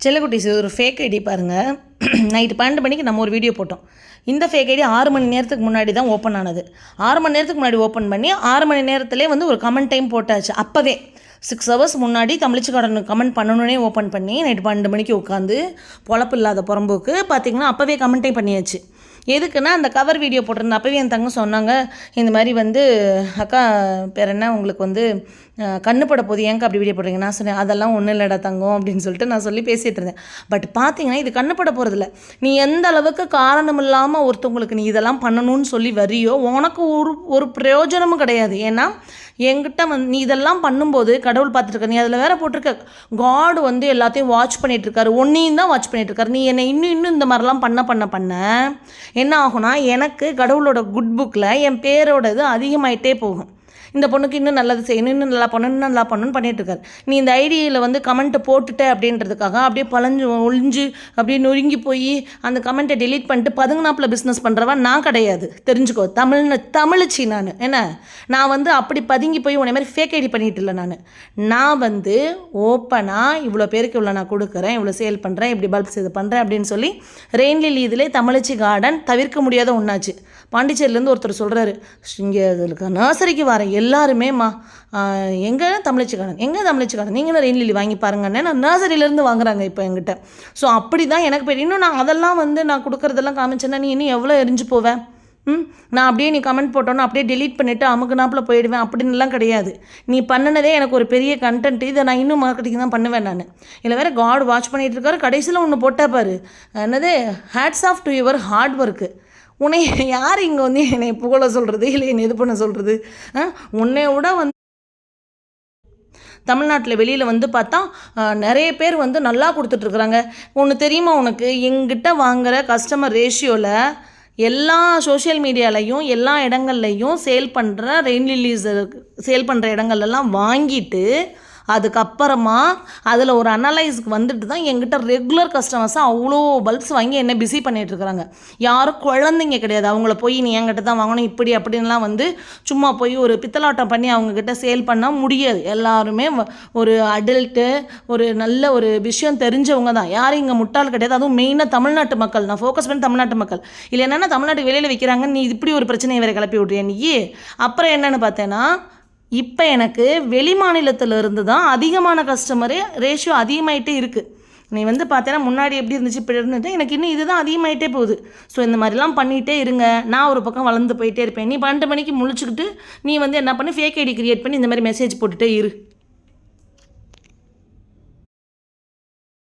செல்லக்குட்டிஸ் இது ஒரு fake ID பாருங்கள் நைட்டு பன்னெண்டு மணிக்கு நம்ம ஒரு வீடியோ போட்டோம். இந்த ஃபேக் ஐடி ஆறு மணி நேரத்துக்கு முன்னாடி தான் ஓப்பன் ஆனது. ஆறு மணி நேரத்துக்கு முன்னாடி ஓப்பன் பண்ணி ஆறு மணி நேரத்துலேயே வந்து ஒரு கமெண்ட் டைம் போட்டாச்சு. அப்போவே சிக்ஸ் ஹவர்ஸ் முன்னாடி தமிழிச்சு கமெண்ட் பண்ணணுன்னே ஓப்பன் பண்ணி நைட்டு பன்னெண்டு மணிக்கு உட்காந்து பொழப்பு இல்லாத புறம்போக்கு பார்த்தீங்கன்னா அப்போவே கமெண்ட்டே பண்ணியாச்சு. எதுக்குன்னா அந்த கவர் வீடியோ போட்டிருந்தேன் அப்போவே என் தங்க சொன்னாங்க இந்த மாதிரி வந்து அக்கா பேர் என்ன? உங்களுக்கு வந்து கண்ணுப்பட போது ஏங்க அப்படி வீடியோ போடுறீங்க? நான் சொன்னேன் அதெல்லாம் ஒன்றும் இல்லைடா தங்கம் அப்படின்னு சொல்லிட்டு நான் சொல்லி பேசிகிட்டு இருந்தேன். பட் பார்த்தீங்கன்னா இது கண்ணுப்பட போகிறதில்ல நீ எந்த அளவுக்கு காரணம் இல்லாமல் ஒருத்தவங்களுக்கு நீ இதெல்லாம் பண்ணணும்னு சொல்லி வரியோ உனக்கு ஒரு ஒரு பிரயோஜனமும் கிடையாது. ஏன்னா என்கிட்ட வந்து நீ இதெல்லாம் பண்ணும்போது கடவுள் பார்த்துருக்க நீ அதில் வேற போட்டிருக்க. காடு வந்து எல்லாத்தையும் வாட்ச் பண்ணிட்டு இருக்காரு ஒன்றையும் தான் வாட்ச் பண்ணிட்டு இருக்காரு நீ என்னை இன்னும் இன்னும் இந்த மாதிரிலாம் பண்ண பண்ண பண்ண என்ன ஆகும்னா எனக்கு கடவுளோட குட் புக்கில் என் பேரோட இது அதிகமாயிட்டே போகும். இந்த பொண்ணுக்கு இன்னும் நல்லது செய்யணும் இன்னும் நல்லா பண்ணணும் இன்னும் நல்லா பண்ணணும்னு பண்ணிட்டு இருக்காரு நீ இந்த ஐடியில் வந்து கமெண்ட்டை போட்டுட்ட அப்படின்றதுக்காக அப்படியே பழஞ்சு ஒளிஞ்சு அப்படியே நொறுங்கி போய் அந்த கமெண்ட்டை டெலீட் பண்ணிட்டு பதுங்கினாப்பில் பிஸ்னஸ் பண்ணுறவா நான் கிடையாது. தெரிஞ்சுக்கோ தமிழ்னு தமிழிச்சி நான். என்ன? நான் வந்து அப்படி பதுங்கி போய் உன்னை மாதிரி ஃபேக் ஐடி பண்ணிட்டு இல்லை நான். நான் வந்து ஓப்பனாக இவ்வளோ பேருக்கு இவ்வளோ நான் கொடுக்குறேன் இவ்வளோ சேல் பண்ணுறேன் இப்படி பல்ப்ஸ் இது பண்ணுறேன் அப்படின்னு சொல்லி ரெயின்லில் இதிலே தமிழச்சி கார்டன் தவிர்க்க முடியாத ஒன்றாச்சு பாண்டிச்சேரியிலேருந்து ஒருத்தர் சொல்கிறாரு இங்கே இதுக்கு நர்சரிக்கு வரேன் எல்லாருமேம்மா எங்கே தமிழச்சிக்காரன் எங்கே தமிழச்சிக்காரன்? நீங்களும் ரெயின் லில்லி வாங்கி பாருங்கன்னு நான் நர்சரியிலேருந்து வாங்குறாங்க இப்போ என்கிட்ட. ஸோ அப்படி தான் எனக்கு போய் இன்னும் நான் அதெல்லாம் வந்து நான் கொடுக்குறதெல்லாம் காமிச்சேன்னா நீ இன்னும் எவ்வளோ எரிஞ்சு போவேன் ம்? நான் அப்படியே நீ கமெண்ட் போட்டோன்னா அப்படியே டெலீட் பண்ணிவிட்டு அமுக்குனாப்பில் போயிடுவேன். அப்படின்லாம் கிடையாது. நீ பண்ணினதே எனக்கு ஒரு பெரிய கண்டென்ட் இதை நான் இன்னும் மார்க்கெட்டிங் தான் பண்ணுவேன் நான். இதில் வேறு காட் வாட்ச் பண்ணிகிட்டு இருக்காரு. கடைசியில் ஒன்று போட்டா பாரு. என்னது? Hats off to your hard work உன்னை யார் இங்கே வந்து என்னை புகழ சொல்கிறது இல்லை என்னை இது பண்ண சொல்கிறது உன்னை விட வந்து தமிழ்நாட்டில் வெளியில் வந்து பார்த்தா நிறைய பேர் வந்து நல்லா கொடுத்துட்ருக்குறாங்க. ஒன்று தெரியுமா உனக்கு? எங்கிட்ட வாங்குற கஸ்டமர் ரேஷியோவில் எல்லா சோஷியல் மீடியாலையும் எல்லா இடங்கள்லையும் சேல் பண்ணுற ரெயின் லில்லீஸ் சேல் பண்ணுற இடங்கள்லாம் வாங்கிட்டு அதுக்கப்புறமா அதில் ஒரு அனலைஸ்க்கு வந்துட்டு தான் எங்கிட்ட ரெகுலர் கஸ்டமர்ஸாக அவ்வளோ பல்ப்ஸ் வாங்கி என்ன பிஸி பண்ணிகிட்ருக்குறாங்க யாரும் குழந்தைங்க கிடையாது. அவங்கள போய் நீ என்கிட்ட தான் வாங்கணும். இப்படி அப்படின்லாம் வந்து சும்மா போய் ஒரு பித்தலாட்டம் பண்ணி அவங்கக்கிட்ட சேல் பண்ண முடியாது. எல்லாருமே ஒரு அடல்ட்டு ஒரு நல்ல ஒரு விஷயம் தெரிஞ்சவங்க தான். யாரும் இங்கே முட்டாள் கிடையாது. அதுவும் மெயினாக தமிழ்நாட்டு மக்கள். நான் ஃபோக்கஸ் பண்ணி தமிழ்நாட்டு மக்கள். இல்லை என்னென்னா தமிழ்நாட்டு வெளியில் விற்கிறாங்க நீ இப்படி ஒரு பிரச்சனையை வேறு கிளப்பி விட்றியா நீ? அப்புறம் என்னென்னு பார்த்தேன்னா இப்போ எனக்கு வெளி மாநிலத்திலிருந்து தான் அதிகமான கஸ்டமரு ரேஷியோ அதிகமாயிட்டே இருக்குது நீ வந்து பார்த்தேன்னா முன்னாடி எப்படி இருந்துச்சு இப்படி இருந்துட்டு எனக்கு இன்னும் இதுதான் அதிகமாயிட்டே போகுது. ஸோ இந்த மாதிரிலாம் பண்ணிகிட்டே இருங்க. நான் ஒரு பக்கம் வளர்ந்து போயிட்டே இருப்பேன். நீ பன்னெண்டு மணிக்கு முழிச்சுக்கிட்டு நீ வந்து என்ன பண்ணி ஃபேக் ஐடி கிரியேட் பண்ணி இந்த மாதிரி மெசேஜ் போட்டுகிட்டே இரு.